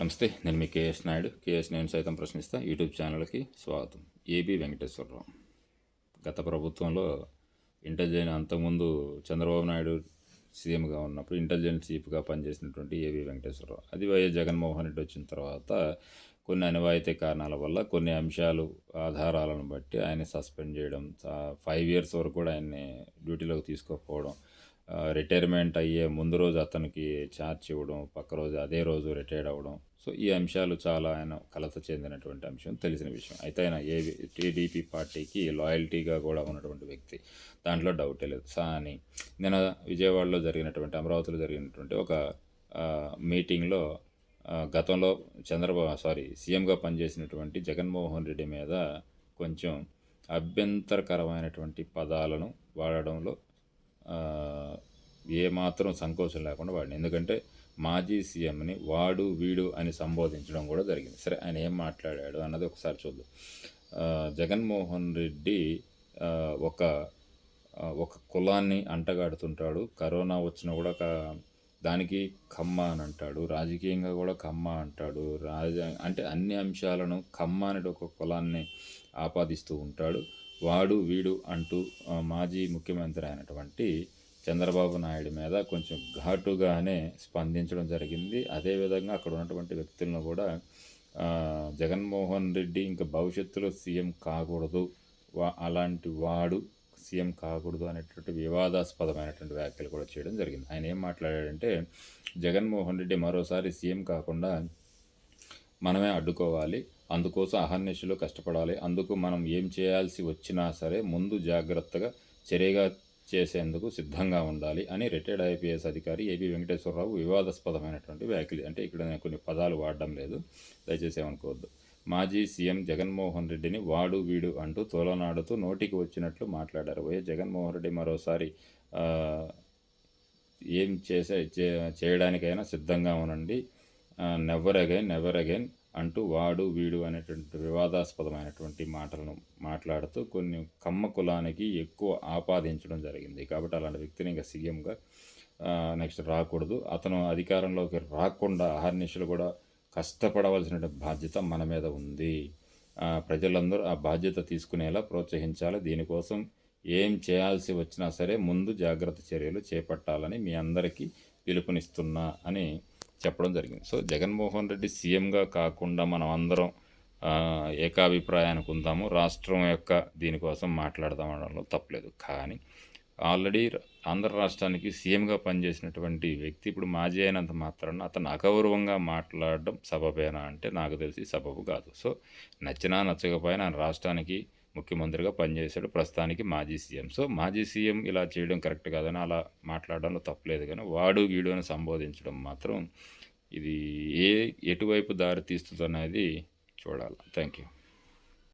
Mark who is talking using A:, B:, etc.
A: నమస్తే నేను మీ KS Naidu. KS నేను సైతం ప్రశ్నిస్తా. యూట్యూబ్ ఛానల్కి స్వాగతం. ఏబి వెంకటేశ్వరరావు. గత ప్రభుత్వంలో ఇంటెలిజెన్స్ అంతకుముందు చంద్రబాబు నాయుడు సీఎంగా ఉన్నప్పుడు ఇంటెలిజెన్స్ చీఫ్గా పనిచేసినటువంటి ఏబి వెంకటేశ్వరరావు. అది వైఎస్ జగన్మోహన్ రెడ్డి వచ్చిన తర్వాత కొన్ని అనివాయితీ కారణాల వల్ల కొన్ని అంశాలు ఆధారాలను బట్టి ఆయన సస్పెండ్ చేయడం ఫైవ్ ఇయర్స్ వరకు కూడా ఆయన్ని డ్యూటీలోకి తీసుకోకపోవడం రిటైర్మెంట్ అయ్యే ముందు రోజు అతనికి ఛార్జ్ ఇవ్వడం పక్క రోజు అదే రోజు రిటైర్డ్ అవ్వడం. సో ఈ అంశాలు చాలా ఆయన కలత చెందినటువంటి అంశం తెలిసిన విషయం. అయితే ఆయన ఏ టీడీపీ పార్టీకి లాయల్టీగా కూడా ఉన్నటువంటి వ్యక్తి. దాంట్లో డౌటే లేదు. సాని నేను విజయవాడలో జరిగినటువంటి అమరావతిలో జరిగినటువంటి ఒక మీటింగ్లో గతంలో చంద్రబాబు సారీ సీఎంగా పనిచేసినటువంటి జగన్మోహన్ రెడ్డి మీద కొంచెం అభ్యంతరకరమైనటువంటి పదాలను వాడడంలో ఏమాత్రం సంకోచం లేకుండా వాడిని. ఎందుకంటే మాజీ సీఎంని వాడు వీడు అని సంబోధించడం కూడా జరిగింది. సరే ఆయన ఏం మాట్లాడాడు అన్నది ఒకసారి చూద్దాం. జగన్మోహన్ రెడ్డి ఒక ఒక కులాన్ని అంటగాడుతుంటాడు. కరోనా వచ్చినా కూడా దానికి కమ్మ అని అంటాడు. రాజకీయంగా కూడా కమ్మ అంటాడు. రాజ అంటే అన్ని అంశాలను కమ్మ అనేది ఒక కులాన్ని ఆపాదిస్తూ ఉంటాడు. వాడు వీడు అంటూ మాజీ ముఖ్యమంత్రి అయినటువంటి చంద్రబాబు నాయుడు మీద కొంచెం ఘాటుగానే స్పందించడం జరిగింది. అదేవిధంగా అక్కడ ఉన్నటువంటి వ్యక్తులను కూడా జగన్మోహన్ రెడ్డి ఇంకా భవిష్యత్తులో సీఎం కాకూడదు. వా అలాంటి వాడు సీఎం కాకూడదు అనేటువంటి వివాదాస్పదమైనటువంటి వ్యాఖ్యలు కూడా చేయడం జరిగింది. ఆయన ఏం మాట్లాడాడంటే జగన్మోహన్ రెడ్డి మరోసారి సీఎం కాకుండా మనమే అడ్డుకోవాలి. అందుకోసం అహర్నిశలు కష్టపడాలి. అందుకు మనం ఏం చేయాల్సి వచ్చినా సరే ముందు జాగ్రత్తగా చర్యగా చేసేందుకు సిద్ధంగా ఉండాలి అని రిటైర్డ్ ఐపీఎస్ అధికారి ఏబి వెంకటేశ్వరరావు వివాదాస్పదమైనటువంటి వ్యాఖ్యలు. అంటే ఇక్కడ నేను కొన్ని పదాలు వాడడం లేదు. దయచేసి ఏమనుకోవద్దు. మాజీ సీఎం జగన్మోహన్ రెడ్డిని వాడు వీడు అంటూ తోలనాడుతూ నోటికి వచ్చినట్లు మాట్లాడారు. వైఎస్ జగన్మోహన్ రెడ్డి మరోసారి ఏం చేసే చేయడానికైనా సిద్ధంగా ఉండండి. Never again never again. అంటూ వాడు వీడు అనేటువంటి వివాదాస్పదమైనటువంటి మాటలను మాట్లాడుతూ కొన్ని కమ్మ కులానికి ఎక్కువ ఆపాదించడం జరిగింది. కాబట్టి అలాంటి వ్యక్తిని ఇంకా సీఎంగా నెక్స్ట్ రాకూడదు. అతను అధికారంలోకి రాకుండా అహర్నిశలు కూడా కష్టపడవలసిన బాధ్యత మన మీద ఉంది. ప్రజలందరూ ఆ బాధ్యత తీసుకునేలా ప్రోత్సహించాలి. దీనికోసం ఏం చేయాల్సి వచ్చినా సరే ముందు జాగ్రత్త చర్యలు చేపట్టాలని మీ అందరికీ పిలుపునిస్తున్నా అని చెప్పడం జరిగింది. సో జగన్మోహన్ రెడ్డి సీఎంగా కాకుండా మనం అందరం ఏకాభిప్రాయానికి ఉందాము. రాష్ట్రం యొక్క దీనికోసం మాట్లాడదాం అనడంలో తప్పలేదు. కానీ ఆల్రెడీ ఆంధ్ర రాష్ట్రానికి సీఎంగా పనిచేసినటువంటి వ్యక్తి ఇప్పుడు మాజీ అయినంత మాత్రాన అతను అగౌరవంగా మాట్లాడడం సబబేనా అంటే నాకు తెలిసి సబబు కాదు. సో నచ్చినా నచ్చకపోయినా రాష్ట్రానికి ముఖ్యమంత్రిగా పనిచేశాడు ప్రస్తుతానికి మాజీ సీఎం. సో మాజీ సీఎం ఇలా చేయడం కరెక్ట్ కాదని అలా మాట్లాడడంలో తప్పలేదు. కానీ వాడు వీడు అని సంబోధించడం మాత్రం ఇది ఏ ఎటువైపు దారి తీస్తుంది అనేది చూడాలి. Thank you